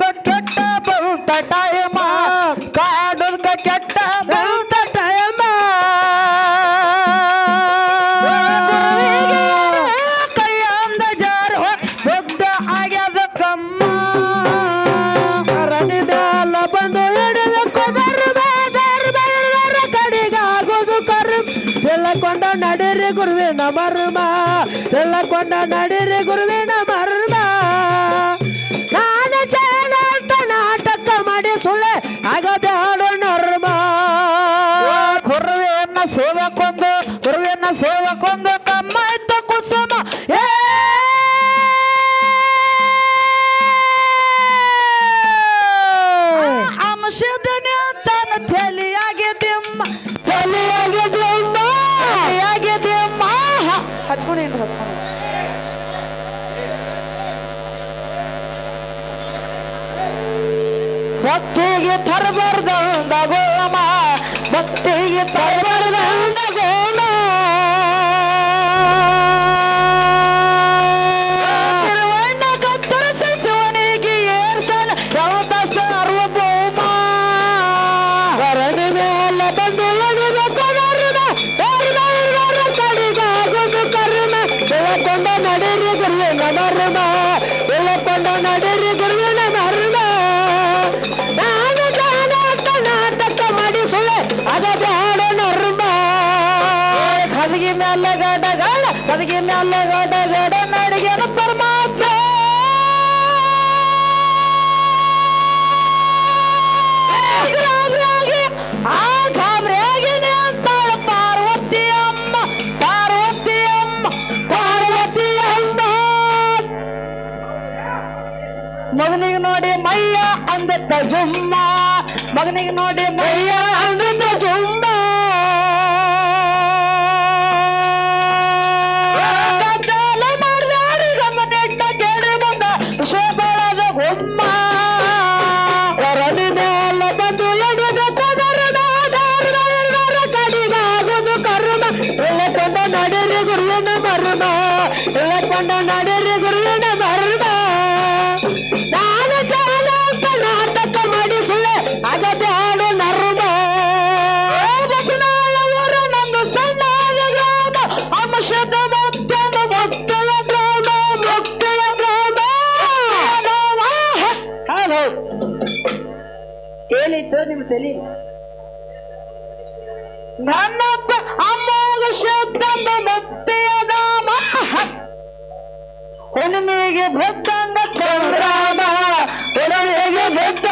ಕೆಟ್ಟ ಬಂತ ಟೈಮ ಕಾಡುಕ ಕೆಟ್ಟ ಬಂತ ಟೈಮ ಕೈಯಂದ ಜಾರ ದೊಡ್ಡ ಆಗ್ಯದ ಕಮ್ಮ. ಬಂದು ಹಿಡಿದು ಕುದರ್ ಕರು ಎಲ್ಲ ಕೊಂಡ ನಡೀರಿ ಗುರುವಿನ ಮರ್ಮ. ಎಲ್ಲ ಕೊಂಡ ನಡೀರಿ ಗುರುವಿನ ಆಗಬೇಡ ನರ್ಮ. ಗುರುವಿನ ಸೇವಕೊಂದು ಗುರುವಿನ ಸೇವಕೊಂದು ಇದ್ದ ಕುಸುಮ. ಏ! ತನ್ನ ತನ್ನ ದಿಮ್ಮ ತಲೆಯಾಗಿದ್ದೆಮ್ಮ. ದಿಮ್ಮ ಹಚ್ಕೊಂಡೇನು ಹಚ್ಕೊಂಡ ಭಕ್ತಿಗೆ ತರಬಾರ್ದಂದ ಗೋಮ ಭಕ್ತಿಗೆ ತರಬಾರ್ದಂದ ಗೋಮ ಏರ್ಸಲ ಯಾವತ್ತ ಮೇಲೆ ಬಂದು. ಬೇರ್ನ ಇರುವರ ಕಡಿಗಾಗುವುದು ಕರ್ಮ. ತಿಳ್ಕೊಂಡ ಆಗಬೇಡ ನರ್ಮ. ಕದಗಿ ಮ್ಯಾಲ ಗಡಗಳ ಕದಗಿ ಮ್ಯಾಲ ಗಡಗಡ ನಡಿಗೆನ ಪರಮಾತ್ಮ. ಗಾಬ್ರಿಯಾಗಿ, ಆ ಗಾಬ್ರಿಯಾಗಿನೇ ಅಂತಾಳ ಪಾರ್ವತಿ ಅಮ್ಮ ಪಾರ್ವತಿ ಅಮ್ಮ ಪಾರ್ವತಿ ಅಮ್ಮ ಮಗನಿಗೆ ನೋಡಿ ಮಯ್ಯ ಅಂದ ಜುಮ್ಮ ಮಗನಿಗೆ ನೋಡಿ ಮಯ್ಯ ಅಂದತ್ತ ಹಲೋ ಏನಿತ್ತು ನಿಮ್ಮ ತಲೆ? ನನ್ನಪ್ಪ ಅಮ್ಮಗ ಶಬ್ದಂದ ಮುಕ್ತಿಯ ಧಾಮ ಹುಣ್ಣಿಮೆಗೆ ಭಕ್ತಂಗ ಚಂದ್ರಾಮ. ಹುಣ್ಣಿಮೆಗೆ ಭಕ್ತಂಗ